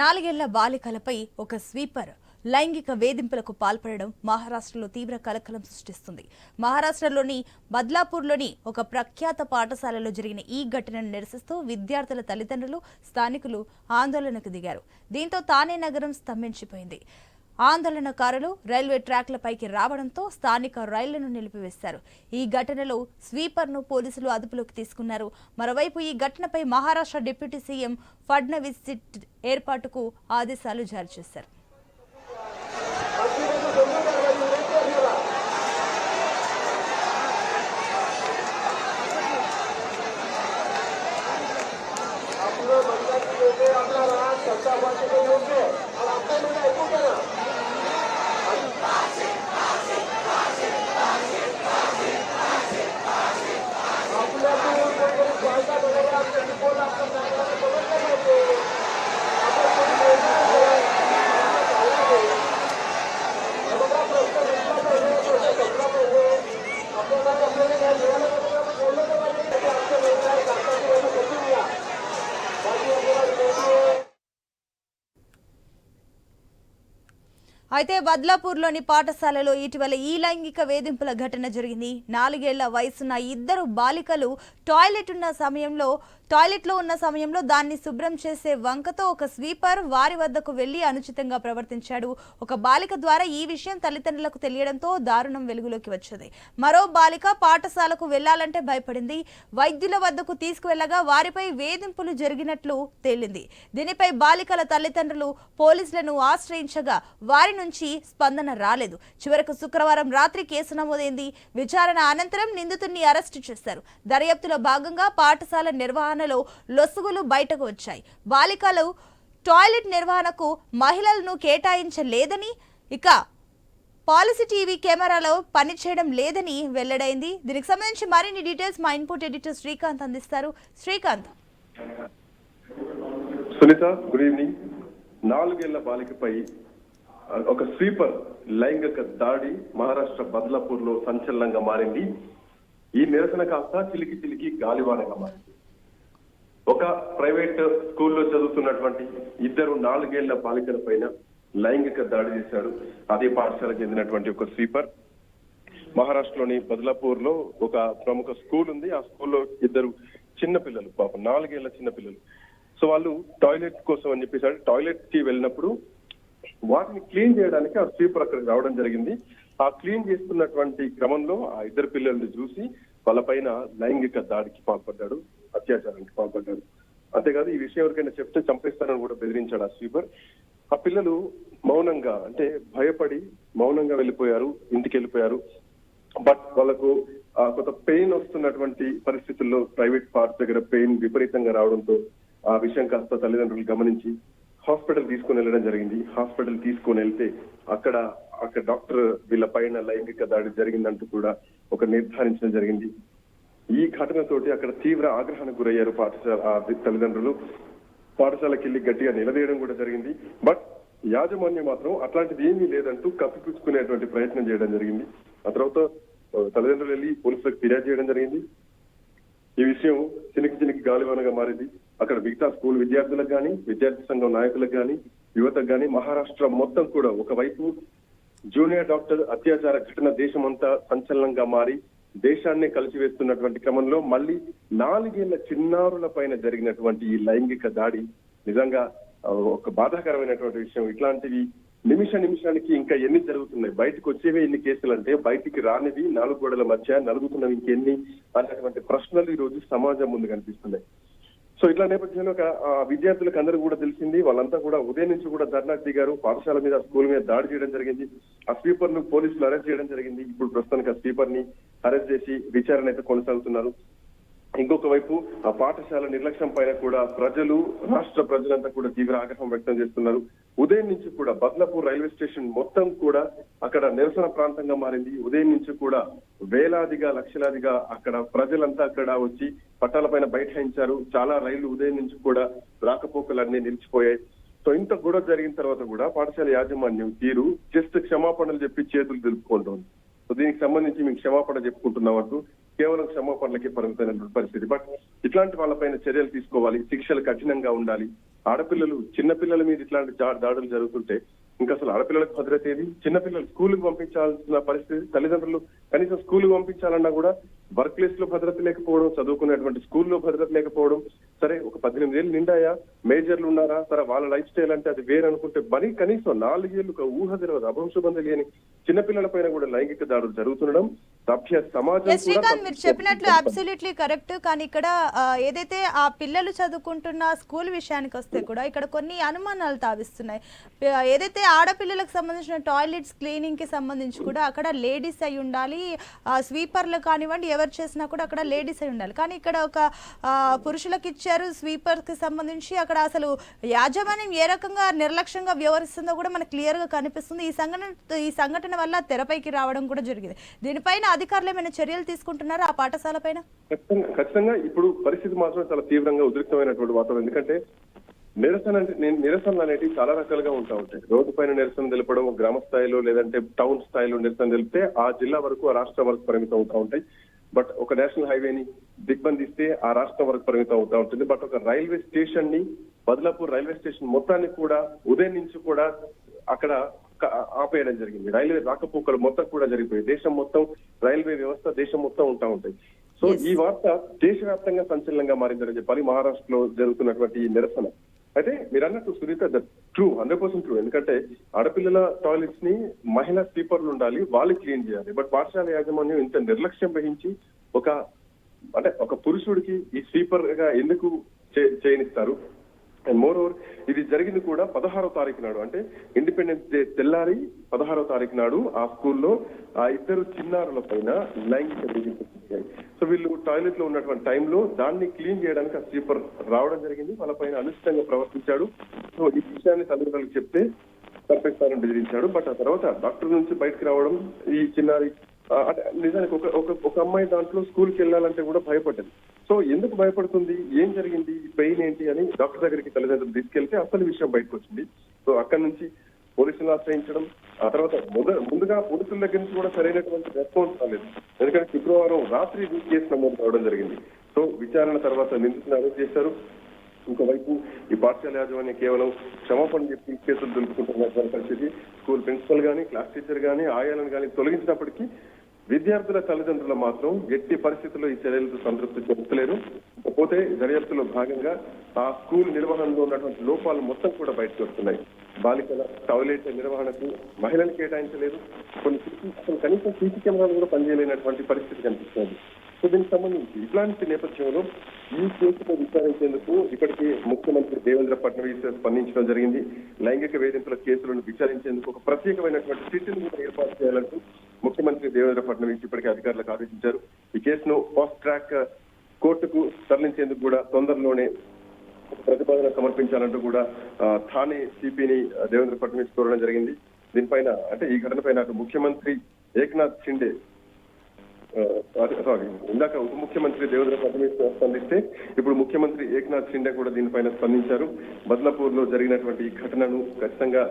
నాలుగేళ్ళ బాలికలపై ఒక స్వీపర్ లైంగిక వేధింపులకు పాల్పడడం మహారాష్ట్రలో తీవ్ర కలకలం సృష్టిస్తుంది. మహారాష్ట్రలోని బద్లాపూర్లోని ఒక ప్రఖ్యాత పాఠశాలలో జరిగిన ఈ ఘటనను నిరసిస్తూ విద్యార్థుల తల్లిదండ్రులు స్థానికులు ఆందోళనకు దిగారు. దీంతో తానే నగరం స్తంభించిపోయింది. ఆందోళనకారులు రైల్వే ట్రాక్లపైకి రావడంతో స్థానిక రైళ్ళను నిలిపివేశారు. ఈ ఘటనలో స్వీపర్ను పోలీసులు అదుపులోకి తీసుకున్నారు. మరోవైపు ఈ ఘటనపై Maharashtra deputy CM Fadnavis SIT ఏర్పాటుకు ఆదేశాలు జారీ చేశారు. అయితే బద్లాపూర్లోని పాఠశాలలో ఇటీవల ఈ లైంగిక వేధింపుల ఘటన జరిగింది. నాలుగేళ్ళ వయసున్న ఇద్దరు బాలికలు టాయిలెట్ ఉన్న సమయంలో టాయిలెట్లో ఉన్న సమయంలో దాన్ని శుభ్రం చేసే వంకతో ఒక స్వీపర్ వారి వద్దకు వెళ్ళి అనుచితంగా ప్రవర్తించాడు. ఒక బాలిక ద్వారా ఈ విషయం తల్లిదండ్రులకు తెలియడంతో దారుణం వెలుగులోకి వచ్చింది. మరో బాలిక పాఠశాలకు వెళ్ళాలంటే భయపడింది. వైద్యుల వద్దకు తీసుకువెళ్ళగా వారిపై వేధింపులు జరిగినట్లు తేలింది. దీనిపై బాలికల తల్లిదండ్రులు పోలీసులను ఆశ్రయించగా వారి నుంచి స్పందన రాలేదు. చివరకు శుక్రవారం రాత్రి కేసు నమోదైంది. విచారణ అనంతరం నిందితుడిని అరెస్టు చేశారు. దర్యాప్తులో భాగంగా పాఠశాల నిర్వహణ నిర్వహణలో లొసుగులు బయటకు వచ్చాయి. బాలికలు టాయిలెట్ నిర్వహణకు మహిళలను కేటాయించలేదని ఇక పాలసీ టీవీ కెమెరాలో పనిచేయడం లేదని వెల్లడైంది. దీనికి సంబంధించి మరిన్ని డీటెయిల్స్ మా ఇన్పుట్ ఎడిటర్ శ్రీకాంత్ అందిస్తారు. శ్రీకాంత్. Sunitha good evening. నాలుగేళ్ళ బాలికపై ఒక స్వీపర్ లైంగిక దాడి మహారాష్ట్ర బద్లాపూర్లో సంచలనంగా మారింది. ఈ నిరసన కాస్త చిలికి చిలికి గాలివానగా మారింది. ఒక ప్రైవేట్ స్కూల్లో చదువుతున్నటువంటి ఇద్దరు నాలుగేళ్ళ బాలికల పైన లైంగిక దాడి చేశాడు. అదే పాఠశాలకు చెందినటువంటి ఒక స్వీపర్. మహారాష్ట్రలోని బదులాపూర్లో ఒక ప్రముఖ స్కూల్ ఉంది. ఆ స్కూల్లో ఇద్దరు చిన్న పిల్లలు పాపం నాలుగేళ్ళ చిన్న పిల్లలు. సో వాళ్ళు టాయిలెట్ కోసం అని చెప్పేసి టాయిలెట్కి వెళ్ళినప్పుడు వాటిని క్లీన్ చేయడానికి ఆ స్వీపర్ అక్కడికి రావడం జరిగింది. ఆ క్లీన్ చేస్తున్నటువంటి క్రమంలో ఆ ఇద్దరు పిల్లల్ని చూసి వాళ్ళపైన లైంగిక దాడికి పాల్పడ్డాడు. అత్యాచారానికి పాల్పడ్డారు. అంతేకాదు ఈ విషయం ఎవరికైనా చెప్తే చంపేస్తానని కూడా బెదిరించాడు ఆ స్వీపర్. ఆ పిల్లలు మౌనంగా అంటే భయపడి మౌనంగా వెళ్ళిపోయారు ఇంటికి వెళ్ళిపోయారు బట్ వాళ్ళకు ఆ, కొంత పెయిన్ వస్తున్నటువంటి పరిస్థితుల్లో ప్రైవేట్ పార్ట్ దగ్గర పెయిన్ విపరీతంగా రావడంతో ఆ విషయం కాస్త తల్లిదండ్రులు గమనించి హాస్పిటల్ తీసుకొని వెళ్ళడం జరిగింది. హాస్పిటల్ తీసుకొని వెళ్తే అక్కడ అక్కడ డాక్టర్ వీళ్ళ పైన లైంగిక దాడి జరిగిందంటూ కూడా ఒక నిర్ధారించడం జరిగింది. ఈ ఘటనతోటి అక్కడ తీవ్ర ఆగ్రహానికి గురయ్యారు పాఠశాల తల్లిదండ్రులు. పాఠశాలకి వెళ్ళి గట్టిగా నిలదీయడం కూడా జరిగింది. బట్ యాజమాన్యం మాత్రం అట్లాంటిది ఏమీ లేదంటూ కప్పిపుచ్చుకునేటువంటి ప్రయత్నం చేయడం జరిగింది. ఆ తర్వాత తల్లిదండ్రులు వెళ్ళి పోలీసులకు ఫిర్యాదు చేయడం జరిగింది. ఈ విషయం చినికి చినికి గాలివానగా మారింది. అక్కడ మిగతా స్కూల్ విద్యార్థులకు కానీ విద్యార్థి సంఘం నాయకులకు కానీ యువతకు కానీ మహారాష్ట్ర మొత్తం కూడా ఒకవైపు జూనియర్ డాక్టర్ అత్యాచార ఘటన దేశమంతా సంచలనంగా మారి దేశాన్ని కలిసివేస్తున్నటువంటి క్రమంలో మళ్ళీ నాలుగేళ్ళ చిన్నారుల పైన జరిగినటువంటి ఈ లైంగిక దాడి నిజంగా ఒక బాధాకరమైనటువంటి విషయం. ఇట్లాంటివి నిమిష నిమిషానికి ఇంకా ఎన్ని జరుగుతున్నాయి? బయటకు వచ్చేవే ఎన్ని కేసులు అంటే బయటికి రానివి నాలుగు గోడల మధ్య నలుగుతున్నవి ఇంకెన్ని? అన్నటువంటి ప్రశ్నలు ఈ రోజు సమాజం ముందు కనిపిస్తున్నాయి. సో ఇట్లా నేపథ్యంలో ఒక, విద్యార్థులకు అందరూ కూడా తెలిసింది వాళ్ళంతా కూడా ఉదయం నుంచి కూడా ధర్నాకు దిగారు పాఠశాల మీద స్కూల్ మీద దాడి చేయడం జరిగింది. ఆ స్పీపర్ను పోలీసులు అరెస్ట్ చేయడం జరిగింది. ఇప్పుడు ప్రస్తుతానికి ఆ స్పీపర్ని అరెస్ట్ చేసి విచారణ అయితే కొనసాగుతున్నారు. ఇంకొక వైపు ఆ పాఠశాల నిర్లక్ష్యం పైన కూడా ప్రజలు రాష్ట్ర ప్రజలంతా కూడా తీవ్ర ఆగ్రహం వ్యక్తం చేస్తున్నారు. ఉదయం నుంచి కూడా బద్లాపూర్ రైల్వే స్టేషన్ మొత్తం కూడా అక్కడ నిరసన ప్రాంతంగా మారింది. ఉదయం నుంచి కూడా వేలాదిగా లక్షలాదిగా అక్కడ ప్రజలంతా అక్కడ వచ్చి పట్టాలపైన బైఠాయించారు. చాలా రైళ్ళు ఉదయం నుంచి కూడా రాకపోకలన్నీ నిలిచిపోయాయి. సో ఇంత గొడవ జరిగిన తర్వాత కూడా పాఠశాల యాజమాన్యం తీరు జస్ట్ క్షమాపణలు చెప్పి చేతులు తెలుపుకుంటుంది సో దీనికి సంబంధించి మేము క్షమాపణ చెప్పుకుంటున్నాం అంటూ కేవలం క్షమాపణలకి పరిమితమైన పరిస్థితి. బట్ ఇట్లాంటి వాళ్ళపైన చర్యలు తీసుకోవాలి. శిక్షలు కఠినంగా ఉండాలి. ఆడపిల్లలు చిన్న పిల్లల మీద ఇట్లాంటి దాడులు జరుగుతుంటే ఇంకా అసలు ఆడపిల్లలకు భద్రత ఏది? చిన్నపిల్లలు స్కూల్కి పంపించాల్సిన పరిస్థితి తల్లిదండ్రులు కనీసం స్కూల్కి పంపించాలన్నా కూడా వర్క్ ప్లేస్లో భద్రత లేకపోవడం చదువుకునేటువంటి స్కూల్లో భద్రత లేకపోవడం సరే ఒక పద్దెనిమిది ఏళ్ళు నిండాయా? మేజర్లు ఉన్నారా? సరే వాళ్ళ లైఫ్ స్టైల్ అంటే అది వేరు అనుకుంటే మరి కనీసం నాలుగేళ్ళు ఒక ఊహ తెలియదు అభంశుబంధ లేని చిన్నపిల్లల పైన కూడా లైంగిక దాడులు జరుగుతుండడం సభ్య సమాజం శ్రీకాంత్ మీరు చెప్పినట్లు అబ్సల్యూట్లీ కరెక్ట్ కానీ ఇక్కడ ఏదైతే ఆ పిల్లలు చదువుకుంటున్న స్కూల్ విషయానికి వస్తే కూడా ఇక్కడ కొన్ని అనుమానాలు తావిస్తున్నాయి. ఏదైతే ఆడపిల్లలకు సంబంధించిన టాయిలెట్స్ క్లీనింగ్కి సంబంధించి కూడా అక్కడ లేడీస్ అయి ఉండాలి ఆ, స్వీపర్లు కానివ్వండి ఎవరు చేసినా కూడా అక్కడ లేడీస్ అయి ఉండాలి. కానీ ఇక్కడ ఒక పురుషులకు ఇచ్చారు స్వీపర్కి సంబంధించి అక్కడ అసలు యాజమాన్యం ఏ రకంగా నిర్లక్ష్యంగా వ్యవహరిస్తుందో కూడా మనకు క్లియర్గా కనిపిస్తుంది. ఈ సంఘటన ఈ సంఘటన వల్ల తెరపైకి రావడం కూడా జరిగింది. దీనిపైన అధికారులు ఏమైనా చర్యలు తీసుకుంటున్నారా ఆ పాఠశాల పైన? ఖచ్చితంగా ఇప్పుడు పరిస్థితి మాత్రం చాలా తీవ్రంగా ఉద్రిక్తమైనటువంటి వాతావరణం. ఎందుకంటే నిరసన అంటే నిరసనలు అనేటివి చాలా రకాలుగా ఉంటా ఉంటాయి. రోడ్డు పైన నిరసన తెలపడం గ్రామ స్థాయిలో లేదంటే టౌన్ స్థాయిలో నిరసన తెలిపితే ఆ జిల్లా వరకు ఆ రాష్ట్రం వరకు పరిమితం అవుతా ఉంటాయి. బట్ ఒక నేషనల్ హైవేని దిగ్బంధిస్తే ఆ రాష్ట్రం వరకు పరిమితం అవుతా ఉంటుంది. బట్ ఒక రైల్వే స్టేషన్ని బదలాపూర్ రైల్వే స్టేషన్ మొత్తాన్ని కూడా ఉదయం నుంచి కూడా అక్కడ ఆపేయడం జరిగింది. రైల్వే రాకపోకలు మొత్తం కూడా జరిగిపోయి దేశం మొత్తం రైల్వే వ్యవస్థ దేశం మొత్తం ఉంటా ఉంటాయి. సో. ఈ వార్త దేశవ్యాప్తంగా సంచలనంగా మారిందని చెప్పాలి. మహారాష్ట్రలో జరుగుతున్నటువంటి ఈ నిరసన. అయితే మీరు అన్నట్టు Sunitha true hundred percent true ఎందుకంటే ఆడపిల్లల టాయిలెట్స్ని మహిళా స్లీపర్లు ఉండాలి వాళ్ళు క్లీన్ చేయాలి. బట్ పాఠశాల యాజమాన్యం ఇంత నిర్లక్ష్యం వహించి ఒక అంటే ఒక పురుషుడికి ఈ స్లీపర్గా ఎందుకు చే- చేయనిస్తారు? అండ్ మోర్ ఓవర్ ఇది జరిగింది కూడా పదహారో తారీఖు నాడు. అంటే ఇండిపెండెన్స్ డే తెల్లారి పదహారో తారీఖు నాడు ఆ స్కూల్లో ఆ ఇద్దరు చిన్నారుల పైన లైంగిక వేధింపులు సో వీళ్ళు టాయిలెట్లో ఉన్నటువంటి టైంలో దాన్ని క్లీన్ చేయడానికి ఆ స్వీపర్ రావడం జరిగింది. వాళ్ళ పైన అనుచితంగా ప్రవర్తించాడు. సో ఈ విషయాన్ని తల్లిదండ్రులకు చెప్తే చంపేస్తారని బెదిరించాడు. బట్ ఆ తర్వాత డాక్టర్ నుంచి బయటకు రావడం ఈ చిన్నారి అంటే నిజానికి ఒక ఒక ఒక అమ్మాయి దాంట్లో స్కూల్కి వెళ్ళాలంటే కూడా భయపడ్డది. సో ఎందుకు భయపడుతుంది? ఏం జరిగింది? ఈ పెయిన్ ఏంటి అని డాక్టర్ దగ్గరికి తల్లిదండ్రులు తీసుకెళ్తే అసలు విషయం బయటకు వచ్చింది. సో అక్కడి నుంచి పోలీసులను ఆశ్రయించడం ఆ తర్వాత ముందుగా పోలీసుల దగ్గర నుంచి కూడా సరైనటువంటి రెస్పాన్స్ రాలేదు. ఎందుకంటే శుక్రవారం రాత్రి ఈ కేసు నమోదు కావడం జరిగింది. సో విచారణ తర్వాత నిందితులను అరెస్ట్ చేశారు. ఇంకోవైపు ఈ పాఠశాల యాజమాన్యం కేవలం క్షమాపణ చెప్పి కేసులు దులుపుకుంటున్నటువంటి పరిస్థితి. స్కూల్ ప్రిన్సిపల్ గాని క్లాస్ టీచర్ గాని ఆయాలను కానీ తొలగించినప్పటికీ విద్యార్థుల తల్లిదండ్రులు మాత్రం ఎట్టి పరిస్థితుల్లో ఈ చర్యలతో సంతృప్తి చెందలేరు. పోతే దర్యాప్తులో భాగంగా ఆ స్కూల్ నిర్వహణలో ఉన్నటువంటి లోపాలు మొత్తం కూడా బయటకు వస్తున్నాయి. బాలికల టాయిలెట్ నిర్వహణకు మహిళలు కేటాయించలేదు. కొన్ని అసలు కనీసం సీసీ కెమెరాలు కూడా పనిచేయలేనటువంటి పరిస్థితి కనిపిస్తుంది. సో దీనికి సంబంధించి ఇట్లాంటి నేపథ్యంలో ఈ కేసుపై విచారించేందుకు ఇప్పటికే ముఖ్యమంత్రి దేవేంద్ర ఫడ్నవీస్ స్పందించడం జరిగింది. లైంగిక వేధింపుల కేసులను విచారించేందుకు ఒక ప్రత్యేకమైనటువంటి సిటీని కూడా ఏర్పాటు చేయాలంటూ ముఖ్యమంత్రి దేవేంద్ర ఫడ్నవీస్ ఇప్పటికే అధికారులకు ఆదేశించారు. ఈ కేసును ఫాస్ట్ ట్రాక్ కోర్టుకు తరలించేందుకు కూడా తొందరలోనే ప్రతిపాదన సమర్పించాలంటూ కూడా థానే సిపిని దేవేంద్ర ఫడ్నవీస్ కోరడం జరిగింది. దీనిపైన అంటే ఈ ఘటనపైన అటు ముఖ్యమంత్రి ఏక్నాథ్ షిండే సారీ ఇందాక ఉప ముఖ్యమంత్రి దేవేంద్ర ఫడ్నవీస్ స్పందిస్తే ఇప్పుడు ముఖ్యమంత్రి ఏక్నాథ్ షిండే కూడా దీనిపైన స్పందించారు. బద్లాపూర్లో జరిగినటువంటి ఈ ఘటనను ఖచ్చితంగా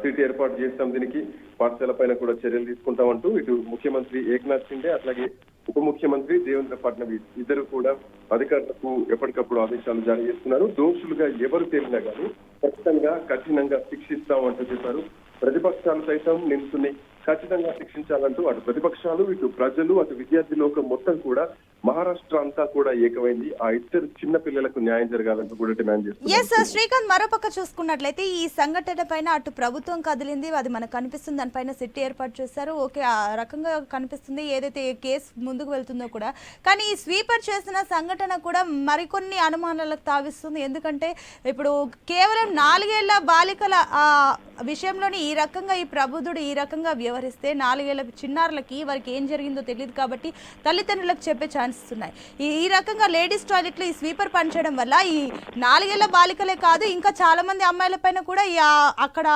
సిటీ ఏర్పాటు చేస్తాం దీనికి పాఠశాల పైన కూడా చర్యలు తీసుకుంటామంటూ ఇటు ముఖ్యమంత్రి ఏక్నాథ్ షిండే అట్లాగే ఉప ముఖ్యమంత్రి దేవేంద్ర ఫడ్నవీస్. ఇద్దరు కూడా అధికారులకు ఎప్పటికప్పుడు ఆదేశాలు జారీ చేస్తున్నారు. దోషులుగా ఎవరు తేలినా కానీ ఖచ్చితంగా కఠినంగా శిక్షిస్తామంటూ చెప్పారు. ప్రతిపక్షాలు సైతం నిందితుని ఖచ్చితంగా శిక్షించాలంటూ అటు ప్రతిపక్షాలు ఇటు ప్రజలు అటు విద్యార్థి లోకం మొత్తం కూడా మహారాష్ట్ర అంతా కూడా ఏకమైంది. ఆ ఇద్దరు చిన్న పిల్లలకు న్యాయం జరగాలంటూ కూడా డిమాండ్ ఎస్ చేస్తున్నారు శ్రీకాంత్ మరోపక్క చూసుకున్నట్లయితే ఈ సంఘటన పైన అటు ప్రభుత్వం కదిలింది. అది మనకు కనిపిస్తుంది. దానిపైన సిట్ ఏర్పాటు చేశారు. ఓకే ఆ రకంగా కనిపిస్తుంది. ఏదైతే కేసు ముందుకు వెళ్తుందో కూడా. కానీ ఈ స్వీపర్ చేసిన సంఘటన కూడా మరికొన్ని అనుమానాలకు తావిస్తుంది. ఎందుకంటే ఇప్పుడు కేవలం నాలుగేళ్ళ బాలికల ఆ విషయంలోని ఈ రకంగా ఈ ప్రబుద్ధుడు ఈ రకంగా వ్యవహరిస్తే నాలుగేళ్ళ చిన్నారులకి వారికి ఏం జరిగిందో తెలియదు కాబట్టి తల్లిదండ్రులకు చెప్పే ఛాన్సెస్ ఉన్నాయి ఈ ఈ రకంగా లేడీస్ టాయిలెట్లో ఈ స్వీపర్ పనిచేయడం వల్ల ఈ నాలుగేళ్ళ బాలికలే కాదు ఇంకా చాలామంది అమ్మాయిలపైన అమ్మాయిల పైన కూడా ఈ అక్కడ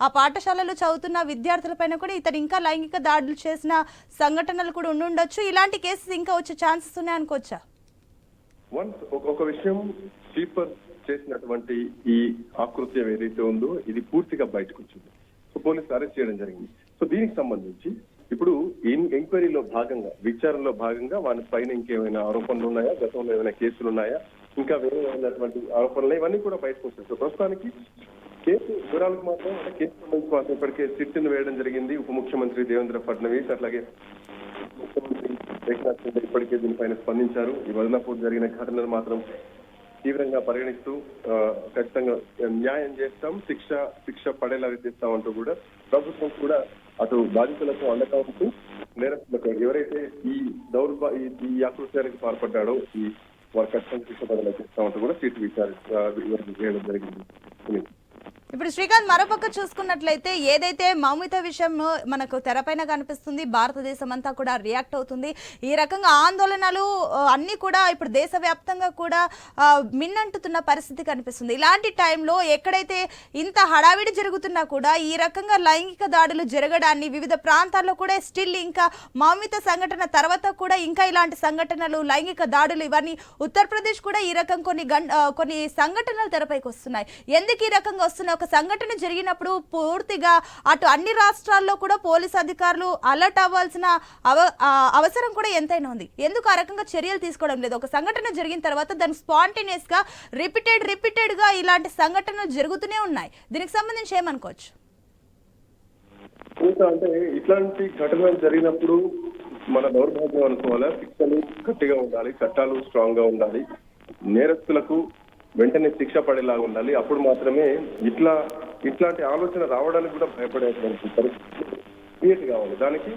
ఆ పాఠశాలలో చదువుతున్న విద్యార్థుల పైన కూడా ఇతను ఇంకా లైంగిక దాడులు చేసిన సంఘటనలు కూడా ఉండుండొచ్చు ఇలాంటి కేసెస్ ఇంకా వచ్చే ఛాన్సెస్ ఉన్నాయి అనుకోవచ్చా? వన్స్ ఒక- ఒక విషయం స్లీపర్ చేసినటువంటి ఈ ఆకృత్యం ఏదైతే ఉందో ఇది పూర్తిగా బయటకు వచ్చింది. సో పోలీసులు అరెస్ట్ చేయడం జరిగింది. సో దీనికి సంబంధించి ఇప్పుడు ఎంక్వైరీలో భాగంగా విచారణలో భాగంగా వాని పైన ఇంకేమైనా ఆరోపణలు ఉన్నాయా? గతంలో ఏమైనా కేసులు ఉన్నాయా? ఇంకా వేరే ఉన్నటువంటి ఆరోపణలు ఇవన్నీ కూడా బయటకు వస్తాయి. సో ప్రస్తుతానికి కేసు వివరాలకు మాత్రం కేసు సంబంధించి మాత్రం ఇప్పటికే సిట్ను వేయడం జరిగింది ఉప ముఖ్యమంత్రి దేవేంద్ర ఫడ్నవీస్. అట్లాగే ముఖ్యమంత్రి ఏకనాథ్ షిండే ఇప్పటికే దీనిపైన స్పందించారు. ఈ వదనపూర్ జరిగిన ఘటనను మాత్రం తీవ్రంగా పరిగణిస్తూ ఆ, ఖచ్చితంగా న్యాయం చేస్తాం శిక్ష శిక్ష పడేలా చేస్తామంటూ కూడా ప్రభుత్వం కూడా అటు బాధితులకు అండగా ఉంటూ నేరస్తులకు ఎవరైతే ఈ దౌర్భా ఈ- ఈ ఆకృత్యానికి పాల్పడ్డాడో ఈ వారు ఖచ్చితంగా శిక్ష బదులు చేస్తామంటూ కూడా సీటు విచారి వివరణ చేయడం జరిగింది. ఇప్పుడు శ్రీకాంత్ మరోపక్క చూసుకున్నట్లయితే ఏదైతే మౌమిత విషయం మనకు తెరపైన కనిపిస్తుంది భారతదేశం అంతా కూడా రియాక్ట్ అవుతుంది. ఈ రకంగా ఆందోళనలు అన్నీ కూడా ఇప్పుడు దేశవ్యాప్తంగా కూడా మిన్నంటుతున్న పరిస్థితి కనిపిస్తుంది. ఇలాంటి టైంలో ఎక్కడైతే ఇంత హడావిడి జరుగుతున్నా కూడా ఈ రకంగా లైంగిక దాడులు జరగడాన్ని వివిధ ప్రాంతాల్లో కూడా స్టిల్ ఇంకా మౌమిత సంఘటన తర్వాత కూడా ఇంకా ఇలాంటి సంఘటనలు లైంగిక దాడులు ఇవన్నీ ఉత్తరప్రదేశ్ కూడా ఈ రకం కొన్ని కొన్ని సంఘటనలు తెరపైకి వస్తున్నాయి. ఎందుకు ఈ రకంగా వస్తున్నాయి? ఒక సంఘటన జరిగినప్పుడు పూర్తిగా అటు అన్ని రాష్ట్రాల్లో కూడా పోలీస్ అధికారులు అలర్ట్ అవ్వాల్సిన అవ అవసరం కూడా ఎంతైనా ఉంది. ఎందుకు ఆ రకంగా చర్యలు తీసుకోవడం లేదు? ఒక సంఘటన జరిగిన తర్వాత దానికి స్పాంటేనియస్గా రిపీటెడ్ రిపీటెడ్గా ఇలాంటి సంఘటనలు జరుగుతూనే ఉన్నాయి. దీనికి సంబంధించి ఏమనుకోవచ్చు? అంటే ఇట్లాంటి ఘటనలు జరిగినప్పుడు మన దౌర్భాగ్యం అనుకోవాలా? శిక్షలు గట్టిగా ఉండాలి చట్టాలు స్ట్రాంగ్గా ఉండాలి. నేరస్తులకు వెంటనే శిక్ష పడేలాగా ఉండాలి. అప్పుడు మాత్రమే ఇట్లా ఇట్లాంటి ఆలోచన రావడానికి కూడా భయపడేటువంటి పరిస్థితి క్రియేట్ కావాలి. దానికి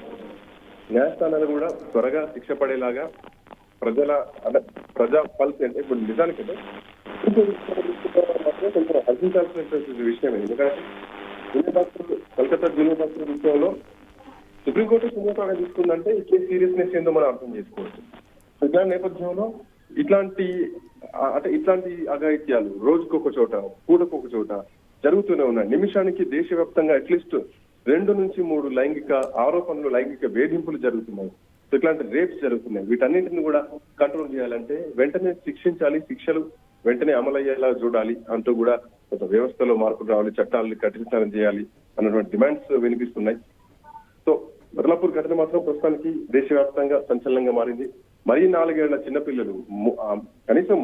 న్యాయస్థానాలు కూడా త్వరగా శిక్ష పడేలాగా ప్రజల అంటే ప్రజా పల్స్ అంటే ఇప్పుడు నిజానికి విషయం కొంచెం హర్షించాల్సినటువంటి విషయమే ఎందుకంటే junior doctor Calcutta junior doctor విషయంలో సుప్రీంకోర్టు సుమోటోగా తీసుకుందంటే ఈ కేసు సీరియస్నెస్ ఏందో మనం అర్థం చేసుకోవచ్చు. ఇట్లాంటి నేపథ్యంలో ఇట్లాంటి అంటే ఇట్లాంటి అఘాయిత్యాలు రోజుకొక చోట పూటకొక చోట జరుగుతూనే ఉన్నాయి. నిమిషానికి దేశవ్యాప్తంగా అట్లీస్ట్ రెండు నుంచి మూడు లైంగిక ఆరోపణలు లైంగిక వేధింపులు జరుగుతున్నాయి. సో ఇట్లాంటి రేప్స్ జరుగుతున్నాయి. వీటన్నింటిని కూడా కంట్రోల్ చేయాలంటే వెంటనే శిక్షించాలి శిక్షలు వెంటనే అమలయ్యేలా చూడాలి అంటూ కూడా కొంత వ్యవస్థలో మార్పులు రావాలి చట్టాలను కఠినతరం చేయాలి అన్నటువంటి డిమాండ్స్ వినిపిస్తున్నాయి. సో బదలాపూర్ ఘటన మాత్రం ప్రస్తుతానికి దేశవ్యాప్తంగా సంచలనంగా మారింది. మరీ నాలుగేళ్ళ చిన్నపిల్లలు కనీసం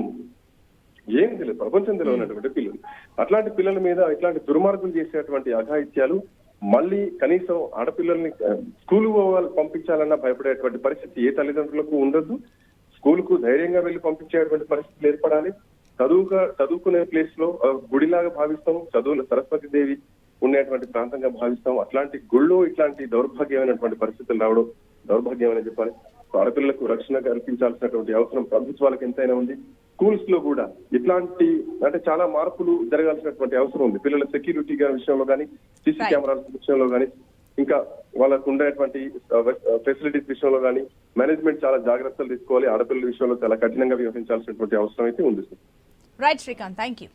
ఏం తెలియదు ప్రపంచం తెలియనటువంటి పిల్లలు. అట్లాంటి పిల్లల మీద ఇట్లాంటి దుర్మార్గులు చేసేటువంటి అఘాయిత్యాలు మళ్ళీ కనీసం ఆడపిల్లల్ని స్కూల్ పంపించాలన్నా భయపడేటువంటి పరిస్థితి ఏ తల్లిదండ్రులకు ఉండదు స్కూల్కు ధైర్యంగా వెళ్ళి పంపించేటువంటి పరిస్థితులు ఏర్పడాలి. చదువుగా చదువుకునే ప్లేస్లో గుడిలాగా భావిస్తాం చదువుల సరస్వతి దేవి ఉండేటువంటి ప్రాంతంగా భావిస్తాం అట్లాంటి గుళ్ళో ఇట్లాంటి దౌర్భాగ్యమైనటువంటి పరిస్థితులు రావడం దౌర్భాగ్యం అని చెప్పాలి. ఆడపిల్లలకు రక్షణ కల్పించాల్సినటువంటి అవసరం ప్రభుత్వాలకు ఎంతైనా ఉంది. స్కూల్స్లో కూడా ఇట్లాంటి అంటే చాలా మార్పులు జరగాల్సినటువంటి అవసరం ఉంది. పిల్లల సెక్యూరిటీ విషయంలో కానీ సీసీ. కెమెరాల విషయంలో కానీ ఇంకా వాళ్ళకు ఉండేటువంటి ఫెసిలిటీస్ విషయంలో కానీ మేనేజ్మెంట్ చాలా జాగ్రత్తలు తీసుకోవాలి. ఆడపిల్లల విషయంలో చాలా కఠినంగా వ్యవహరించాల్సినటువంటి అవసరం అయితే ఉంది రైట్ శ్రీకాంత్ థ్యాంక్ యూ